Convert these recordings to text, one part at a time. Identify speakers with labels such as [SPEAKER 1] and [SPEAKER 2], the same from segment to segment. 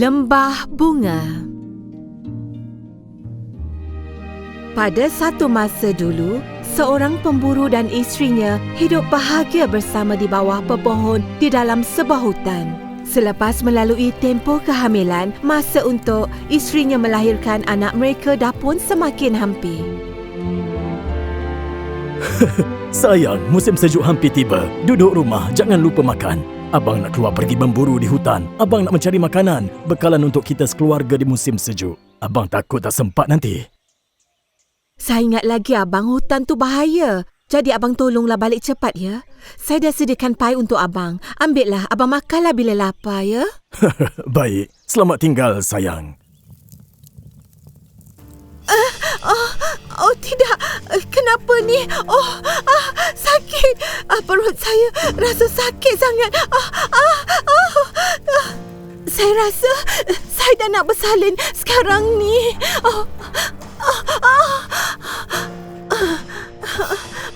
[SPEAKER 1] Lembah Bunga Pada satu masa dulu, seorang pemburu dan isterinya hidup bahagia bersama di bawah pepohon di dalam sebuah hutan. Selepas melalui tempoh kehamilan, masa untuk isterinya melahirkan anak mereka dah pun semakin hampir.
[SPEAKER 2] Sayang, musim sejuk hampir tiba. Duduk rumah, jangan lupa makan. Abang nak keluar pergi memburu di hutan. Abang nak mencari makanan, bekalan untuk kita sekeluarga di musim sejuk. Abang takut tak sempat nanti.
[SPEAKER 1] Saya ingat lagi abang hutan tu bahaya. Jadi abang tolonglah balik cepat ya. Saya dah sediakan pai untuk abang. Ambillah, abang makanlah bila lapar ya.
[SPEAKER 2] Baik, selamat tinggal sayang.
[SPEAKER 1] Oh tidak, Eh, kenapa ni? Oh, ah, sakit. Ah, perut saya rasa sakit sangat. Ah, ah, ah, ah. Saya rasa eh, saya dah nak bersalin sekarang ni. Oh, ah, ah.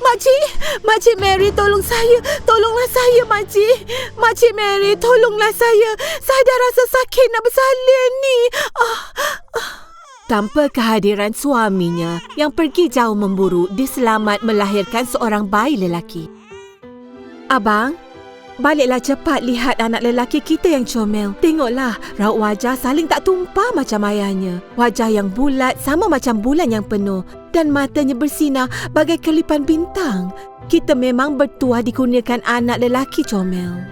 [SPEAKER 1] Makcik, Makcik Mary tolong saya. Tolonglah saya, Makcik. Makcik Mary, tolonglah saya. Saya dah rasa sakit nak bersalin ni. Ah, Tanpa kehadiran suaminya yang pergi jauh memburu, dia selamat melahirkan seorang bayi lelaki. Abang, baliklah cepat lihat anak lelaki kita yang comel. Tengoklah, raut wajah saling tak tumpah macam ayahnya. Wajah yang bulat sama macam bulan yang penuh dan matanya bersinar bagai kelipan bintang. Kita memang bertuah dikurniakan anak lelaki comel.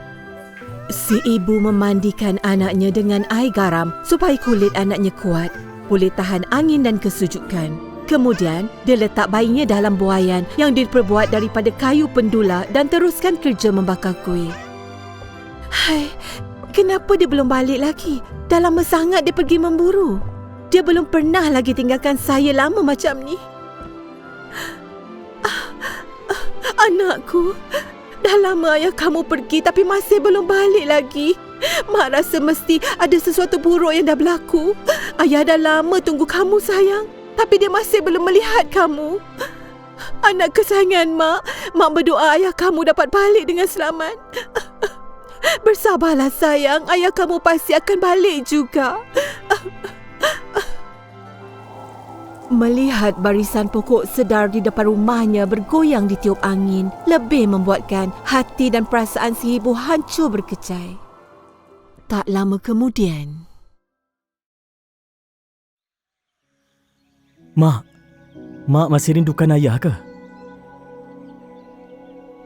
[SPEAKER 1] Si ibu memandikan anaknya dengan air garam supaya kulit anaknya kuat boleh tahan angin dan kesujukan. Kemudian, dia letak bayinya dalam buaian yang diperbuat daripada kayu pendula dan teruskan kerja membakar kuih. Hai, kenapa dia belum balik lagi? Dah lama sangat dia pergi memburu. Dia belum pernah lagi tinggalkan saya lama macam ni. Ah, ah, Anakku, dah lama ayah kamu pergi tapi masih belum balik lagi. Mak rasa mesti ada sesuatu buruk yang dah berlaku. Ayah dah lama tunggu kamu sayang. Tapi dia masih belum melihat kamu. Anak kesayangan Mak. Mak berdoa ayah kamu dapat balik dengan selamat. Bersabarlah sayang. Ayah kamu pasti akan balik juga. Melihat barisan pokok sedar di depan rumahnya bergoyang di tiup angin lebih membuatkan hati dan perasaan si ibu hancur berkecai. Tak lama kemudian,
[SPEAKER 2] Mak, Mak masih rindukan ayah ke?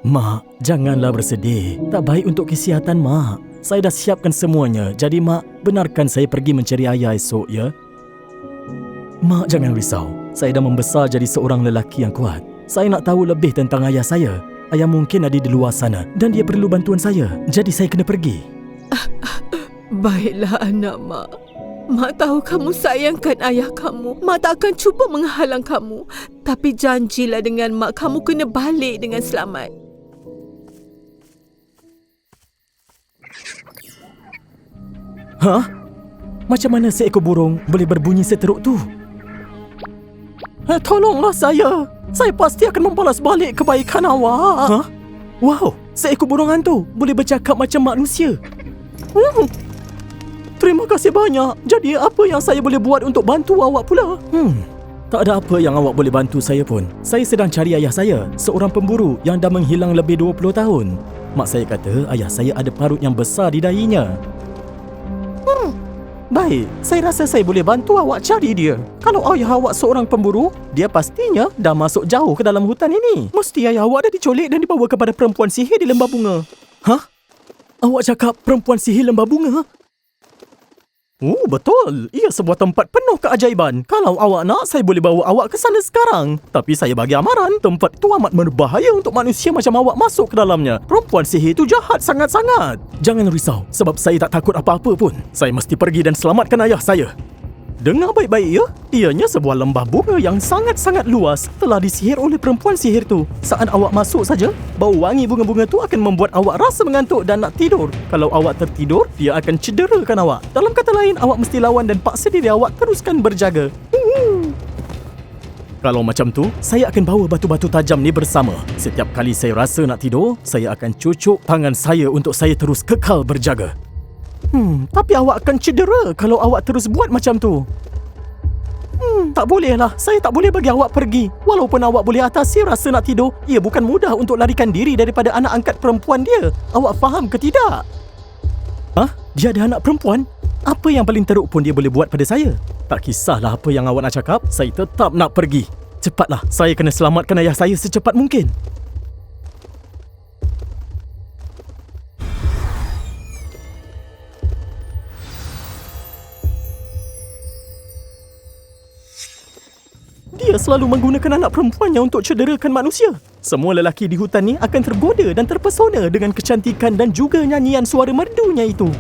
[SPEAKER 2] Mak, janganlah bersedih. Tak baik untuk kesihatan Mak. Saya dah siapkan semuanya. Jadi Mak, benarkan saya pergi mencari ayah esok ya? Mak jangan risau. Saya dah membesar jadi seorang lelaki yang kuat. Saya nak tahu lebih tentang ayah saya. Ayah mungkin ada di luar sana dan dia perlu bantuan saya. Jadi saya kena pergi.
[SPEAKER 1] Baiklah anak mak. Mak tahu kamu sayangkan ayah kamu. Mak tak akan cuba menghalang kamu. Tapi janjilah dengan mak kamu kena balik dengan selamat.
[SPEAKER 2] Hah? Macam mana seekor burung boleh berbunyi seteruk tu? Eh, tolonglah saya. Saya pasti akan membalas balik kebaikan awak. Hah? Wow, seekor burung hantu boleh bercakap macam manusia. Hmm. Terima kasih banyak. Jadi apa yang saya boleh buat untuk bantu awak pula? Hmm. Tak ada apa yang awak boleh bantu saya pun. Saya sedang cari ayah saya, seorang pemburu yang dah menghilang lebih 20 tahun. Mak saya kata ayah saya ada parut yang besar di dahinya. Hmm. Baik, saya rasa saya boleh bantu awak cari dia. Kalau ayah awak seorang pemburu, dia pastinya dah masuk jauh ke dalam hutan ini. Mesti ayah awak dah diculik dan dibawa kepada perempuan sihir di lembah bunga. Hah? Awak cakap perempuan sihir lembah bunga? Oh, betul. Ia sebuah tempat penuh keajaiban. Kalau awak nak, saya boleh bawa awak ke sana sekarang. Tapi saya bagi amaran, tempat itu amat berbahaya untuk manusia macam awak masuk ke dalamnya. Perempuan sihir itu jahat sangat-sangat. Jangan risau, sebab saya tak takut apa-apa pun. Saya mesti pergi dan selamatkan ayah saya. Dengar baik-baik ya, ianya sebuah lembah bunga yang sangat-sangat luas telah disihir oleh perempuan sihir tu. Saat awak masuk saja, bau wangi bunga-bunga tu akan membuat awak rasa mengantuk dan nak tidur. Kalau awak tertidur, dia akan cederakan awak. Dalam kata lain, awak mesti lawan dan paksa diri awak teruskan berjaga. Kalau macam tu, saya akan bawa batu-batu tajam ni bersama. Setiap kali saya rasa nak tidur, saya akan cucuk tangan saya untuk saya terus kekal berjaga. Hmm, tapi awak akan cedera kalau awak terus buat macam tu. Hmm, tak boleh lah. Saya tak boleh bagi awak pergi. Walaupun awak boleh atasi rasa nak tidur, ia bukan mudah untuk larikan diri daripada anak angkat perempuan dia. Awak faham ke tidak? Hah? Dia ada anak perempuan? Apa yang paling teruk pun dia boleh buat pada saya? Tak kisahlah apa yang awak nak cakap, saya tetap nak pergi. Cepatlah, saya kena selamatkan ayah saya secepat mungkin. Selalu menggunakan anak perempuannya untuk cederakan manusia. Semua lelaki di hutan ni akan tergoda dan terpesona dengan kecantikan dan juga nyanyian suara merdunya itu.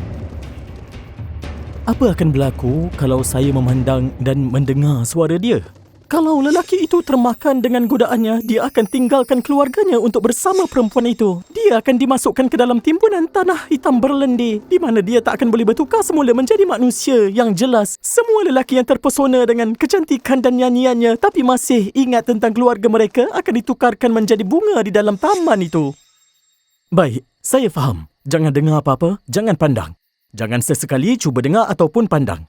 [SPEAKER 2] Apa akan berlaku kalau saya memandang dan mendengar suara dia? Kalau lelaki itu termakan dengan godaannya, dia akan tinggalkan keluarganya untuk bersama perempuan itu. Dia akan dimasukkan ke dalam timbunan tanah hitam berlendir, di mana dia tak akan boleh bertukar semula menjadi manusia yang jelas. Semua lelaki yang terpesona dengan kecantikan dan nyanyiannya, tapi masih ingat tentang keluarga mereka, akan ditukarkan menjadi bunga di dalam taman itu. Baik, saya faham. Jangan dengar apa-apa, jangan pandang. Jangan sesekali cuba dengar ataupun pandang.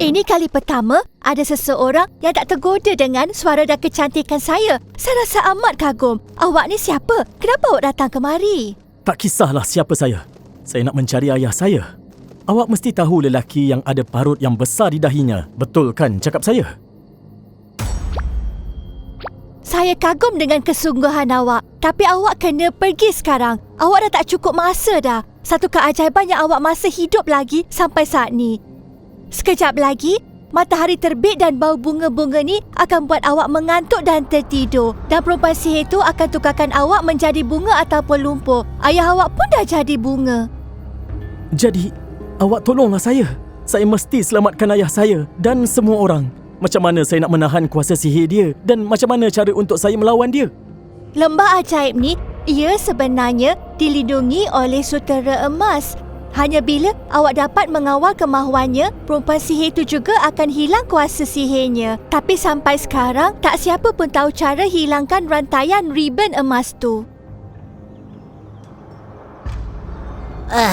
[SPEAKER 3] Ini kali pertama ada seseorang yang tak tergoda dengan suara dan kecantikan saya. Saya rasa amat kagum. Awak ni siapa? Kenapa awak datang kemari?
[SPEAKER 2] Tak kisahlah siapa saya. Saya nak mencari ayah saya. Awak mesti tahu lelaki yang ada parut yang besar di dahinya. Betul kan cakap saya?
[SPEAKER 3] Saya kagum dengan kesungguhan awak. Tapi awak kena pergi sekarang. Awak dah tak cukup masa dah. Satu keajaiban yang awak masih hidup lagi sampai saat ni. Sekejap lagi, matahari terbit dan bau bunga-bunga ni akan buat awak mengantuk dan tertidur. Dan perempuan sihir itu akan tukarkan awak menjadi bunga ataupun lumpur. Ayah awak pun dah jadi bunga.
[SPEAKER 2] Jadi, awak tolonglah saya. Saya mesti selamatkan ayah saya dan semua orang. Macam mana saya nak menahan kuasa sihir dia dan macam mana cara untuk saya melawan dia?
[SPEAKER 3] Lembah ajaib ni, ia sebenarnya dilindungi oleh sutera emas. Hanya bila awak dapat mengawal kemahuannya, perempuan sihir itu juga akan hilang kuasa sihirnya. Tapi sampai sekarang, tak siapa pun tahu cara hilangkan rantaian ribbon emas tu.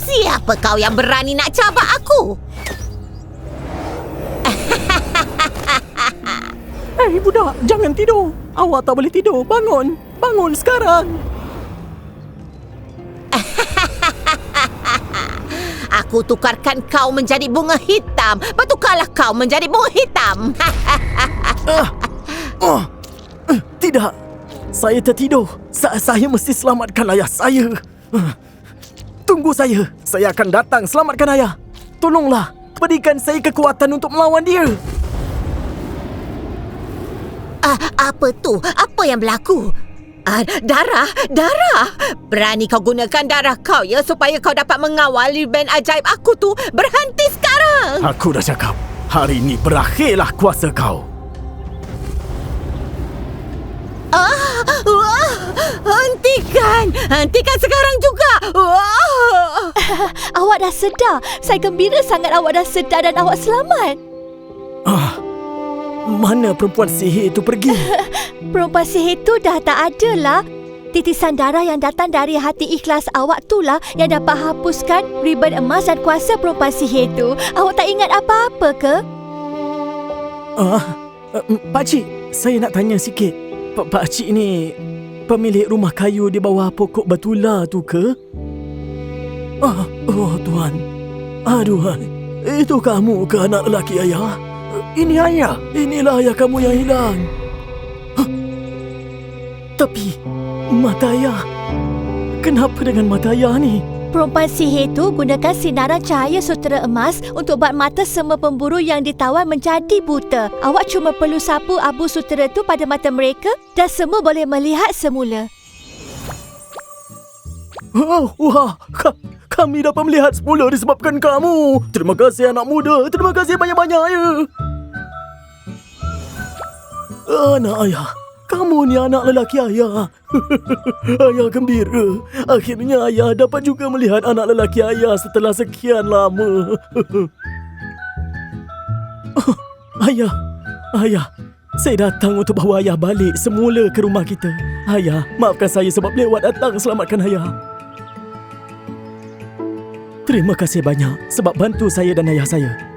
[SPEAKER 1] Siapa kau yang berani nak cabar aku?
[SPEAKER 2] Hei budak, jangan tidur. Awak tak boleh tidur. Bangun. Bangun sekarang.
[SPEAKER 1] Aku tukarkan kau menjadi bunga hitam. Bertukarlah kau menjadi bunga hitam.
[SPEAKER 2] Oh, eh, tidak. Saya tertidur. Sa- saya mesti selamatkan ayah saya. Eh, Tunggu saya. Saya akan datang selamatkan ayah. Tolonglah. Berikan saya kekuatan untuk melawan dia.
[SPEAKER 1] Ah, apa tu? Apa yang berlaku? Ah, darah, darah. Berani kau gunakan darah kau ya supaya kau dapat mengawal ribbon ajaib aku tu. Berhenti sekarang.
[SPEAKER 2] Aku dah cakap. Hari ini berakhirlah kuasa kau.
[SPEAKER 1] Ah, wah, hentikan. Hentikan sekarang juga. Wah.
[SPEAKER 3] Awak dah sedar. Saya gembira sangat awak dah sedar dan awak selamat.
[SPEAKER 2] Ah, mana perempuan sihir itu pergi?
[SPEAKER 3] Perempuan sihir tu dah tak ada lah. Titisan darah yang datang dari hati ikhlas awak tu lah yang dapat hapuskan ribbon emas dan kuasa perempuan sihir tu. Awak tak ingat apa-apa ke?
[SPEAKER 2] Ah, uh, Pakcik, saya nak tanya sikit. Pak Pakcik ni pemilik rumah kayu di bawah pokok batula tu ke? Ah, oh Tuhan. Aduhan. Itu kamu ke anak lelaki ayah? Ini ayah. Inilah ayah kamu yang hilang. Tapi mata ayah. Kenapa dengan mata ayah ni?
[SPEAKER 3] Perempuan sihir tu gunakan sinaran cahaya sutera emas untuk buat mata semua pemburu yang ditawan menjadi buta. Awak cuma perlu sapu abu sutera tu pada mata mereka dan semua boleh melihat semula.
[SPEAKER 2] Oh, wah, ka- kami dapat melihat semula disebabkan kamu. Terima kasih anak muda. Terima kasih banyak-banyak ya. Anak ayah, kamu ni anak lelaki ayah. ayah gembira. Akhirnya ayah dapat juga melihat anak lelaki ayah setelah sekian lama. Oh, ayah, ayah. Saya datang untuk bawa ayah balik semula ke rumah kita. Ayah, maafkan saya sebab lewat datang selamatkan ayah. Terima kasih banyak sebab bantu saya dan ayah saya.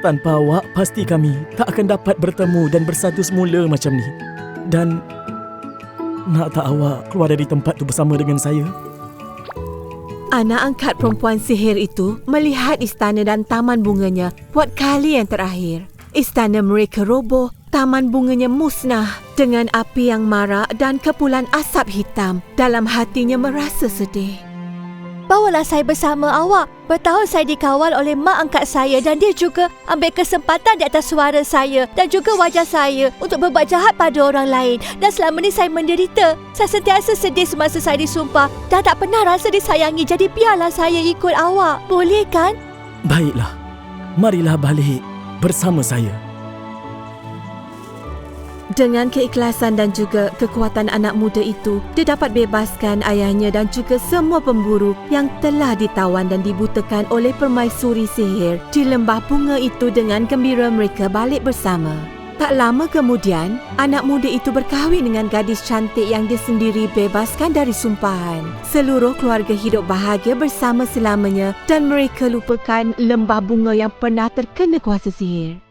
[SPEAKER 2] Tanpa awak, pasti kami tak akan dapat bertemu dan bersatu semula macam ni. Dan nak tak awak keluar dari tempat tu bersama dengan saya?
[SPEAKER 1] Anak angkat perempuan sihir itu melihat istana dan taman bunganya buat kali yang terakhir. Istana mereka roboh, taman bunganya musnah dengan api yang marak dan kepulan asap hitam. Dalam hatinya merasa sedih.
[SPEAKER 3] Bawalah saya bersama awak. Bertahun saya dikawal oleh mak angkat saya dan dia juga ambil kesempatan di atas suara saya dan juga wajah saya untuk berbuat jahat pada orang lain. Dan selama ni saya menderita. Saya sentiasa sedih semasa saya disumpah dan tak pernah rasa disayangi. Jadi biarlah saya ikut awak. Boleh kan?
[SPEAKER 2] Baiklah, marilah balik bersama saya.
[SPEAKER 1] Dengan keikhlasan dan juga kekuatan anak muda itu, dia dapat bebaskan ayahnya dan juga semua pemburu yang telah ditawan dan dibutakan oleh permaisuri sihir di lembah bunga itu dengan gembira mereka balik bersama. Tak lama kemudian, anak muda itu berkahwin dengan gadis cantik yang dia sendiri bebaskan dari sumpahan. Seluruh keluarga hidup bahagia bersama selamanya dan mereka lupakan lembah bunga yang pernah terkena kuasa sihir.